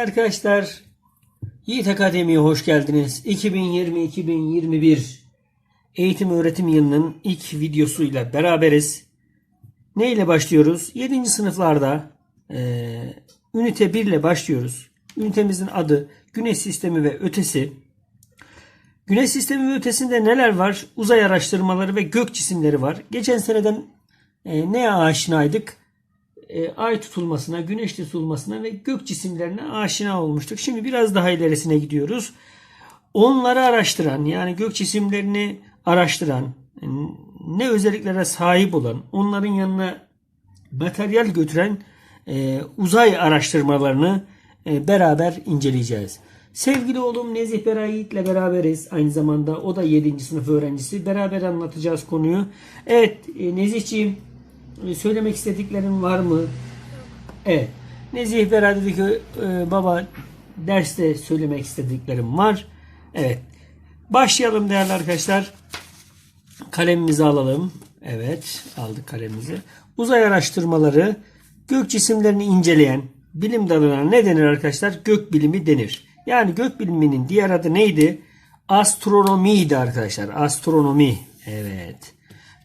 arkadaşlar. Yiğit Akademi'ye hoş geldiniz. 2020-2021 eğitim öğretim yılının ilk videosuyla beraberiz. Ne ile başlıyoruz? 7. sınıflarda eee, ünite 1 ile başlıyoruz. Ünitemizin adı Güneş Sistemi ve Ötesi. Güneş sistemi ve ötesinde neler var? Uzay araştırmaları ve gök cisimleri var. Geçen seneden e, neye aşinaydık? E, ay tutulmasına, güneş tutulmasına ve gök cisimlerine aşina olmuştuk. Şimdi biraz daha ilerisine gidiyoruz. Onları araştıran yani gök cisimlerini araştıran, ne özelliklere sahip olan, onların yanına materyal götüren e, uzay araştırmalarını e, beraber inceleyeceğiz. Sevgili oğlum Nezih Beray Yiğit'le beraberiz. Aynı zamanda o da 7. sınıf öğrencisi. Beraber anlatacağız konuyu. Evet e, Nezihciğim söylemek istediklerin var mı? Evet. Nezih Beray dedi ki e, baba derste söylemek istediklerim var. Evet. Başlayalım değerli arkadaşlar. Kalemimizi alalım. Evet, aldık kalemimizi. Uzay araştırmaları gök cisimlerini inceleyen bilim dalına ne denir arkadaşlar? Gök bilimi denir. Yani gök biliminin diğer adı neydi? Astronomiydi arkadaşlar. Astronomi. Evet.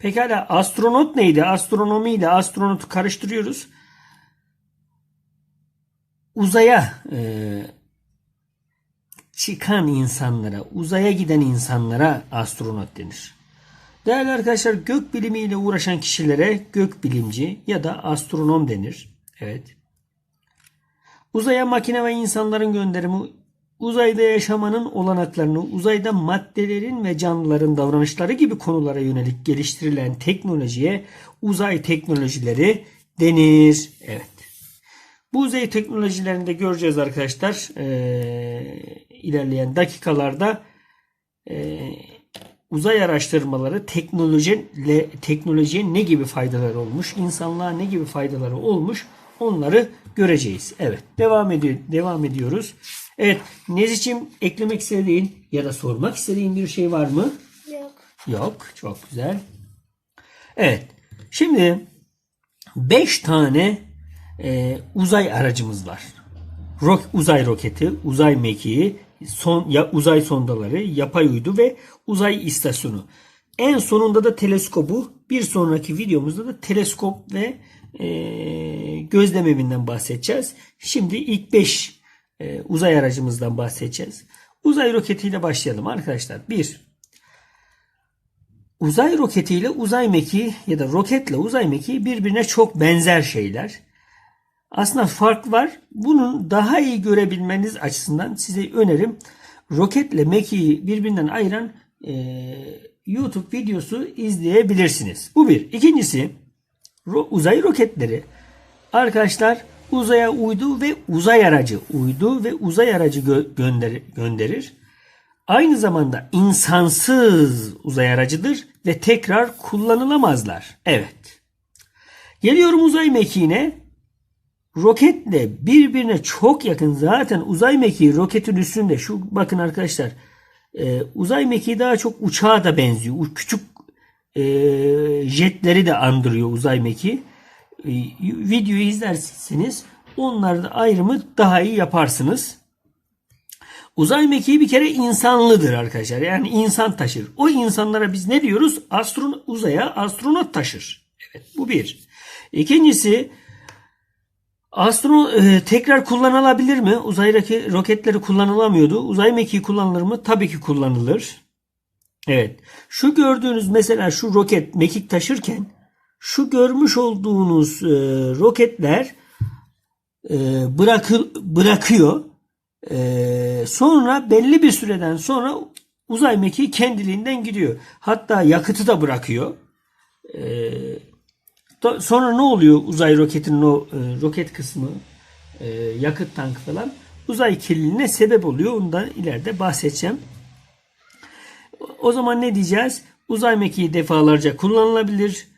Pekala astronot neydi? Astronomi ile astronotu karıştırıyoruz. Uzaya e, çıkan insanlara, uzaya giden insanlara astronot denir. Değerli arkadaşlar gök bilimiyle uğraşan kişilere gök bilimci ya da astronom denir. Evet. Uzaya makine ve insanların gönderimi uzayda yaşamanın olanaklarını, uzayda maddelerin ve canlıların davranışları gibi konulara yönelik geliştirilen teknolojiye uzay teknolojileri denir. Evet. Bu uzay teknolojilerini de göreceğiz arkadaşlar. Ee, ilerleyen dakikalarda ee, uzay araştırmaları teknolojiyle teknolojiye ne gibi faydaları olmuş, insanlığa ne gibi faydaları olmuş onları göreceğiz. Evet, devam ediyor devam ediyoruz. Evet, Nezih'ciğim eklemek istediğin ya da sormak istediğin bir şey var mı? Yok. Yok, çok güzel. Evet, şimdi 5 tane e, uzay aracımız var. Ro- uzay roketi, uzay mekiği, son ya, uzay sondaları, yapay uydu ve uzay istasyonu. En sonunda da teleskobu. Bir sonraki videomuzda da teleskop ve e, gözlem evinden bahsedeceğiz. Şimdi ilk 5 e, uzay aracımızdan bahsedeceğiz. Uzay roketiyle başlayalım arkadaşlar. 1. Uzay roketiyle uzay mekiği ya da roketle uzay mekiği birbirine çok benzer şeyler. Aslında fark var. Bunun daha iyi görebilmeniz açısından size önerim roketle mekiği birbirinden ayıran e, YouTube videosu izleyebilirsiniz. Bu bir. İkincisi ro- uzay roketleri arkadaşlar uzaya uydu ve uzay aracı uydu ve uzay aracı gö- gönder- gönderir. Aynı zamanda insansız uzay aracıdır ve tekrar kullanılamazlar. Evet. Geliyorum uzay mekiğine. Roketle birbirine çok yakın zaten uzay mekiği roketin üstünde. Şu bakın arkadaşlar. e, uzay mekiği daha çok uçağa da benziyor. Küçük e, jetleri de andırıyor uzay mekiği. E, videoyu izlerseniz onlarda ayrımı daha iyi yaparsınız. Uzay mekiği bir kere insanlıdır arkadaşlar. Yani insan taşır. O insanlara biz ne diyoruz? Astron uzaya astronot taşır. Evet bu bir. İkincisi astro e, tekrar kullanılabilir mi? Uzay roke- roketleri kullanılamıyordu. Uzay mekiği kullanılır mı? Tabii ki kullanılır. Evet. Şu gördüğünüz mesela şu roket mekik taşırken şu görmüş olduğunuz e, roketler e, bırakı, bırakıyor. E, sonra belli bir süreden sonra uzay mekiği kendiliğinden gidiyor. Hatta yakıtı da bırakıyor. E, sonra ne oluyor uzay roketinin o e, roket kısmı e, yakıt tankı falan uzay kirliliğine sebep oluyor. Ondan ileride bahsedeceğim. O zaman ne diyeceğiz? Uzay mekiği defalarca kullanılabilir.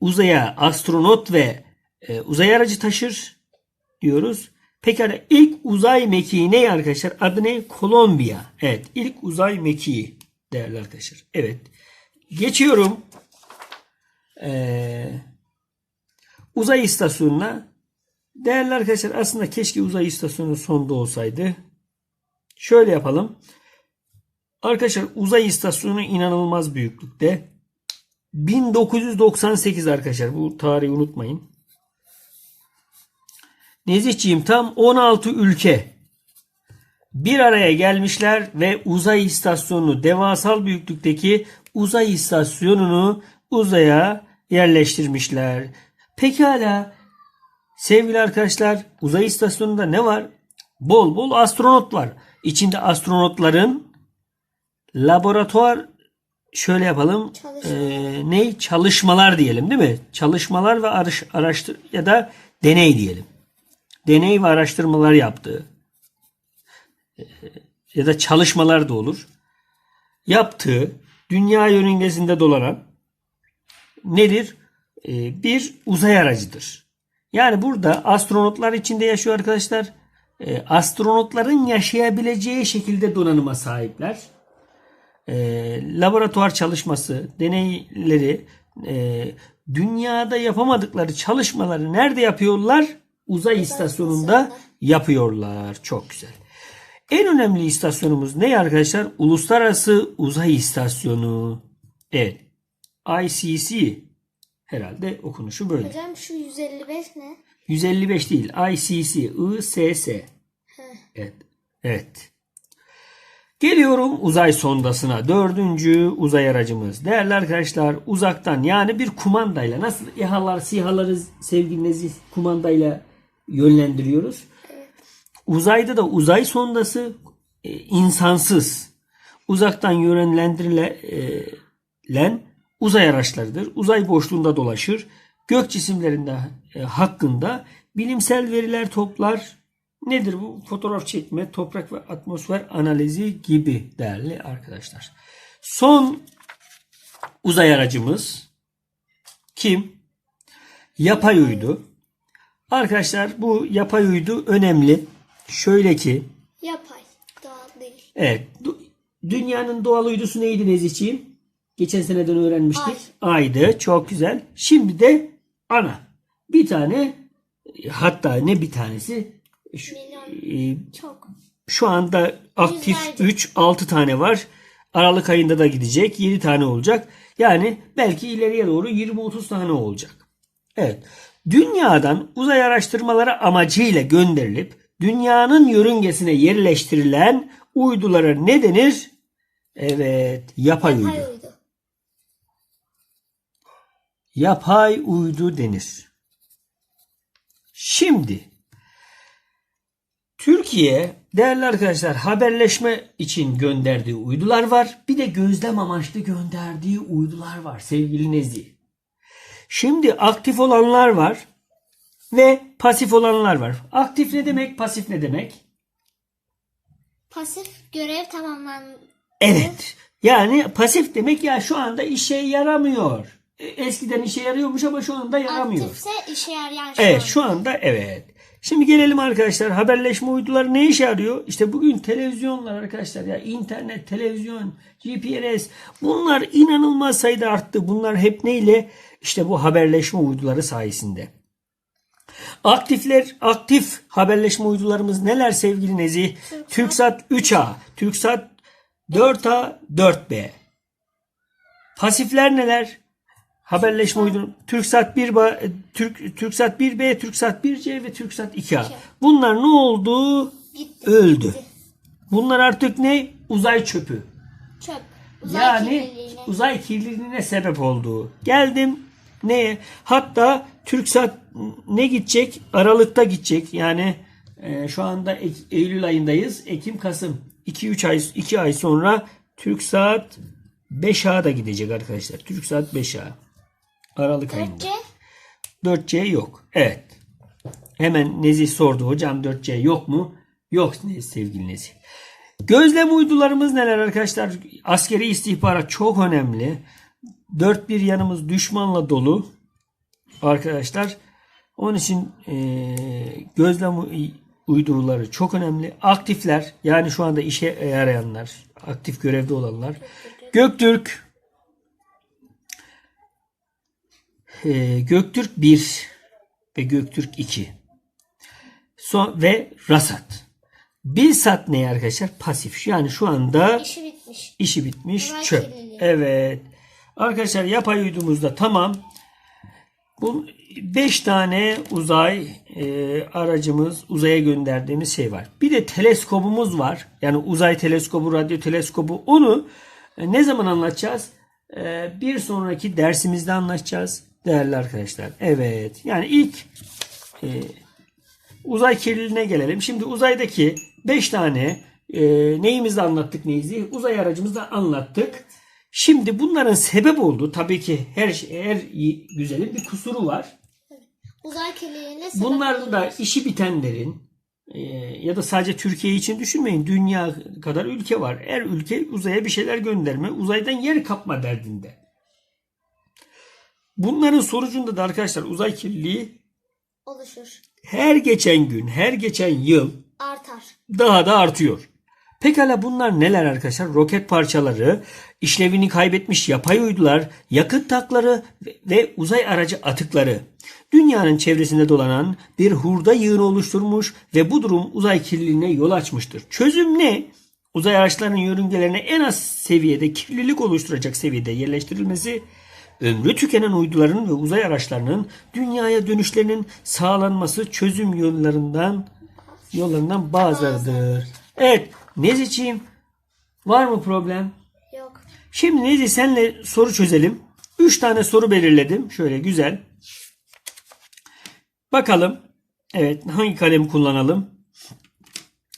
Uzaya astronot ve e, uzay aracı taşır diyoruz. Pekala ilk uzay mekiği ne arkadaşlar? Adı ne? Kolombiya. Evet ilk uzay mekiği değerli arkadaşlar. Evet. Geçiyorum. Ee, uzay istasyonuna Değerli arkadaşlar aslında keşke uzay istasyonu sonda olsaydı. Şöyle yapalım. Arkadaşlar uzay istasyonu inanılmaz büyüklükte. 1998 arkadaşlar bu tarihi unutmayın. Nezihciğim tam 16 ülke bir araya gelmişler ve uzay istasyonunu devasal büyüklükteki uzay istasyonunu uzaya yerleştirmişler. Pekala sevgili arkadaşlar uzay istasyonunda ne var? Bol bol astronot var. İçinde astronotların laboratuvar şöyle yapalım. Çalışma. Ee, ne? Çalışmalar diyelim değil mi? Çalışmalar ve araş, araştır ya da deney diyelim. Deney ve araştırmalar yaptığı e, ya da çalışmalar da olur. Yaptığı dünya yörüngesinde dolanan nedir? Ee, bir uzay aracıdır. Yani burada astronotlar içinde yaşıyor arkadaşlar. Ee, astronotların yaşayabileceği şekilde donanıma sahipler e, laboratuvar çalışması, deneyleri, e, dünyada yapamadıkları çalışmaları nerede yapıyorlar? Uzay istasyonunda yapıyorlar. Çok güzel. En önemli istasyonumuz ne arkadaşlar? Uluslararası Uzay İstasyonu. Evet. ICC. Herhalde okunuşu böyle. Hocam şu 155 ne? 155 değil. ICC. ISS. Evet. Evet. Geliyorum uzay sondasına. Dördüncü uzay aracımız. Değerli arkadaşlar uzaktan yani bir kumandayla nasıl İHA'lar, SİHA'ları sevgili nezih kumandayla yönlendiriyoruz. Uzayda da uzay sondası e, insansız uzaktan yönlendirilen uzay araçlarıdır. Uzay boşluğunda dolaşır. Gök cisimlerinde e, hakkında bilimsel veriler toplar. Nedir bu? Fotoğraf çekme, toprak ve atmosfer analizi gibi değerli arkadaşlar. Son uzay aracımız kim? Yapay uydu. Arkadaşlar bu yapay uydu önemli. Şöyle ki Yapay. Doğal değil. Evet. Dünyanın doğal uydusu neydi Nezihciğim? Geçen seneden öğrenmiştik. Aydı. Çok güzel. Şimdi de ana. Bir tane hatta ne bir tanesi şu, Milyon. e, Çok. şu anda aktif Yüzlerce. 3 6 tane var. Aralık ayında da gidecek. 7 tane olacak. Yani belki ileriye doğru 20-30 tane olacak. Evet. Dünyadan uzay araştırmaları amacıyla gönderilip dünyanın yörüngesine yerleştirilen uydulara ne denir? Evet, yapay uydu. Yapay uydu. Yapay uydu denir. Şimdi Türkiye değerli arkadaşlar haberleşme için gönderdiği uydular var. Bir de gözlem amaçlı gönderdiği uydular var sevgili Nezih. Şimdi aktif olanlar var ve pasif olanlar var. Aktif ne demek, pasif ne demek? Pasif görev tamamlandı. Evet. Yani pasif demek ya şu anda işe yaramıyor. E, Eskiden işe yarıyormuş ama şu anda yaramıyor. Aktifse işe yarayan şu Evet an. şu anda evet. Şimdi gelelim arkadaşlar haberleşme uyduları ne işe yarıyor? İşte bugün televizyonlar arkadaşlar ya internet, televizyon, GPS bunlar inanılmaz sayıda arttı. Bunlar hep neyle? İşte bu haberleşme uyduları sayesinde. Aktifler, aktif haberleşme uydularımız neler sevgili Nezih? TürkSat 3A, TürkSat 4A, 4B. Pasifler neler? Haberleşme uydu TürkSat 1 ba- Türk TürkSat 1B, TürkSat 1C ve TürkSat 2A. Bunlar ne oldu? Gitti. Öldü. Bunlar artık ne? Uzay çöpü. Çöp. Uzay yani kirliliğine. uzay kirliliğine sebep olduğu. Geldim neye? Hatta TürkSat ne gidecek? Aralıkta gidecek. Yani e, şu anda Ek- Eylül ayındayız. Ekim, Kasım. 2-3 ay 2 ay sonra TürkSat 5A da gidecek arkadaşlar. TürkSat 5A. Aralık ayında. 4C 4C yok. Evet. Hemen Nezih sordu. Hocam 4C yok mu? Yok sevgili Nezih. Gözlem uydularımız neler arkadaşlar? Askeri istihbarat çok önemli. Dört bir yanımız düşmanla dolu. Arkadaşlar. Onun için eee, gözlem uy- uyduları çok önemli. Aktifler yani şu anda işe yarayanlar, aktif görevde olanlar. Göktürk, Ee, Göktürk 1 ve Göktürk 2. Son, ve rasat. Bilsat ne arkadaşlar? Pasif. Yani şu anda İşi bitmiş. işi bitmiş Uzay çöp. kirliliği. Evet. Arkadaşlar yapay uydumuzda tamam. Bu 5 tane uzay e, aracımız uzaya gönderdiğimiz şey var. Bir de teleskobumuz var. Yani uzay teleskobu, radyo teleskobu. Onu e, ne zaman anlatacağız? E, bir sonraki dersimizde anlatacağız değerli arkadaşlar. Evet. Yani ilk e, uzay kirliliğine gelelim. Şimdi uzaydaki 5 tane e, neyimizi anlattık neyizi? Uzay aracımızda anlattık. Şimdi bunların sebep olduğu tabii ki her şey, her güzelin bir kusuru var. Uzay kirliliğine sebep Bunlar da işi bitenlerin e, ya da sadece Türkiye için düşünmeyin. Dünya kadar ülke var. Her ülke uzaya bir şeyler gönderme, uzaydan yer kapma derdinde. Bunların sonucunda da arkadaşlar uzay kirliliği oluşur. her geçen gün, her geçen yıl Artar. daha da artıyor. Pekala bunlar neler arkadaşlar? Roket parçaları, işlevini kaybetmiş yapay uydular, yakıt takları ve- ve uzay aracı atıkları. Dünyanın çevresinde dolanan bir hurda yığını oluşturmuş ve bu durum uzay kirliliğine yol açmıştır. Çözüm ne? Uzay araçlarının yörüngelerine en az seviyede kirlilik oluşturacak seviyede yerleştirilmesi, ömrü tükenen uyduların ve uzay araçlarının dünyaya dönüşlerinin sağlanması çözüm yollarından yollarından bazılarıdır. Evet Neziciğim var mı problem? Yok. Şimdi Nezi senle soru çözelim. 3 tane soru belirledim. Şöyle güzel. Bakalım. Evet hangi kalem kullanalım?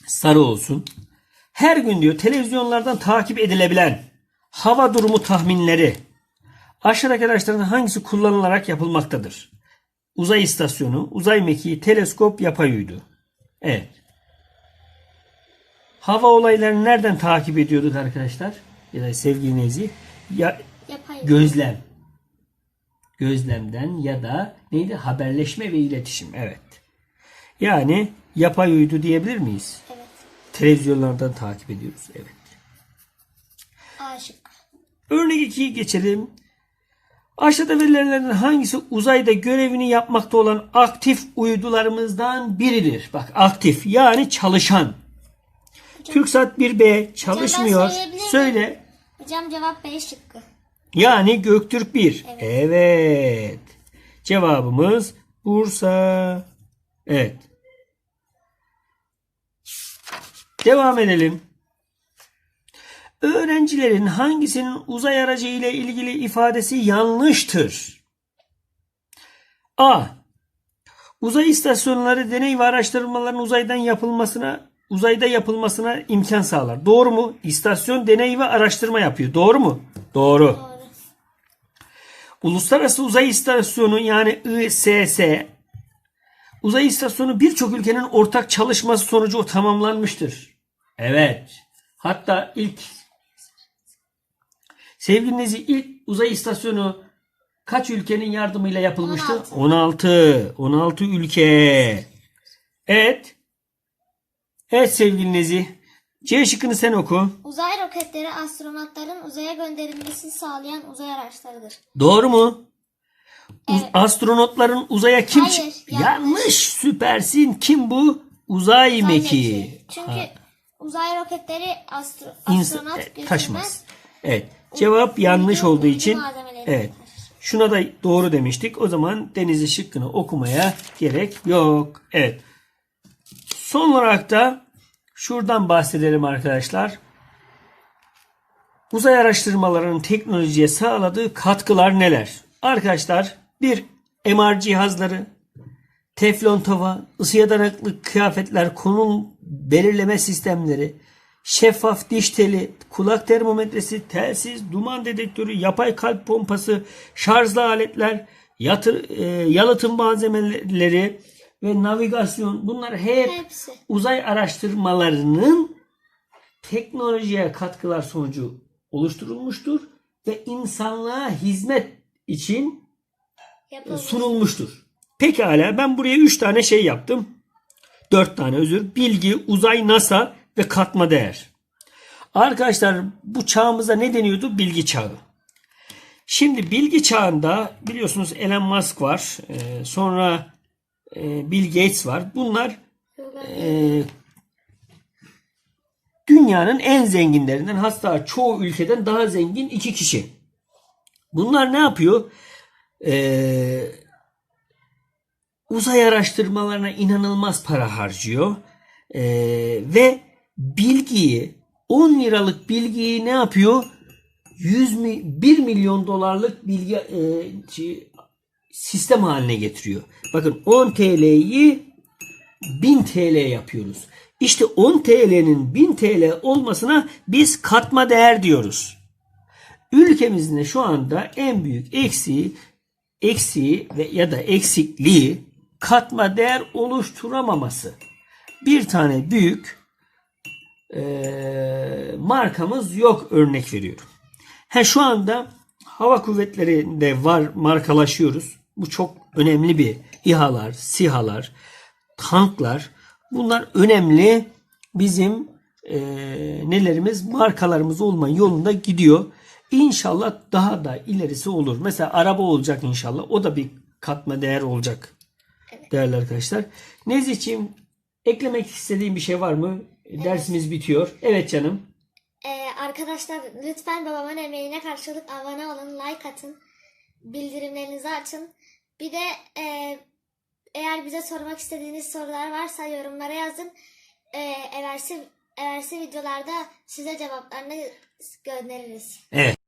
Sarı olsun. Her gün diyor televizyonlardan takip edilebilen hava durumu tahminleri aşağıdaki araçlardan hangisi kullanılarak yapılmaktadır? Uzay istasyonu, uzay mekiği, teleskop, yapay uydu. Evet. Hava olaylarını nereden takip ediyorduk arkadaşlar? Ya da sevgili Nezi? Ya Yapay. gözlem. Gözlemden ya da neydi? Haberleşme ve iletişim. Evet. Yani yapay uydu diyebilir miyiz? evet. Televizyonlardan takip ediyoruz. Evet. Aşık. Örnek 2'yi geçelim. Aşağıda verilenlerden hangisi uzayda görevini yapmakta olan aktif uydularımızdan biridir? Bak aktif yani çalışan. TürkSat 1B çalışmıyor. Söyle. Hocam cevap B şıkkı. Yani Göktürk 1. Evet. Evet. Cevabımız Bursa. Evet. Devam edelim. Öğrencilerin hangisinin uzay aracı ile ilgili ifadesi yanlıştır? A. Uzay istasyonları deney ve araştırmaların uzaydan yapılmasına uzayda yapılmasına imkan sağlar. Doğru mu? İstasyon deney ve araştırma yapıyor. Doğru mu? Doğru. Uluslararası Uzay İstasyonu yani ISS Uzay İstasyonu birçok ülkenin ortak çalışması sonucu tamamlanmıştır. Evet. Hatta ilk sevgili Nezi ilk uzay istasyonu kaç ülkenin yardımıyla yapılmıştı? 16. 16. 16 ülke. Evet. Evet sevgili Nezi. C şıkkını sen oku. Uzay roketleri astronotların uzaya gönderilmesini sağlayan uzay araçlarıdır. Doğru mu? Evet. astronotların uzaya kim Hayır, yanlış. yanlış. süpersin. Kim bu? Uzay, Uzay mekiği. Çünkü uzay roketleri astro, astronot e, götürmez. taşımaz. Evet. Cevap yanlış olduğu için evet. Şuna da doğru demiştik. O zaman Denizli şıkkını okumaya gerek yok. Evet. Son olarak da şuradan bahsedelim arkadaşlar. Uzay araştırmalarının teknolojiye sağladığı katkılar neler? Arkadaşlar bir MR cihazları, teflon tava, ısıya dayanıklı kıyafetler, konum belirleme sistemleri, şeffaf diş teli, kulak termometresi, telsiz, duman dedektörü, yapay kalp pompası, şarjlı aletler, yatır, e, yalıtım malzemeleri ve navigasyon bunlar hep Hepsi. uzay araştırmalarının teknolojiye katkılar sonucu oluşturulmuştur ve insanlığa hizmet için Yapılmış. sunulmuştur. Pekala ben buraya 3 tane şey yaptım. 4 tane özür. Bilgi, uzay, NASA ve katma değer. Arkadaşlar bu çağımıza ne deniyordu? Bilgi çağı. Şimdi bilgi çağında biliyorsunuz Elon Musk var. Ee, sonra e, Bill Gates var. Bunlar e, dünyanın en zenginlerinden hatta çoğu ülkeden daha zengin iki kişi. Bunlar ne yapıyor? Uzay araştırmalarına inanılmaz para harcıyor. Ve bilgiyi 10 liralık bilgiyi ne yapıyor? 100 mi, 1 milyon dolarlık bilgi e, şey, sistem haline getiriyor. Bakın 10 TL'yi 1000 TL yapıyoruz. İşte 10 TL'nin 1000 TL olmasına biz katma değer diyoruz. Ülkemizin şu anda en büyük eksiği eksiği ve ya da eksikliği katma değer oluşturamaması. Bir tane büyük eee, markamız yok örnek veriyorum. Ha şu anda hava kuvvetlerinde var markalaşıyoruz. Bu çok önemli bir İHA'lar, SİHA'lar, tanklar. Bunlar önemli bizim eee, nelerimiz markalarımız olma yolunda gidiyor. İnşallah daha da ilerisi olur. Mesela araba olacak inşallah. O da bir katma değer olacak. Değerli arkadaşlar. Nezihciğim eklemek istediğin bir şey var mı? Dersimiz bitiyor. Evet canım. Ee, arkadaşlar lütfen babamın emeğine karşılık abone olun, like atın, bildirimlerinizi açın. Bir de e, eğer bize sormak istediğiniz sorular varsa yorumlara yazın. E, eversi, eversi videolarda size cevaplarını göndeririz. Evet.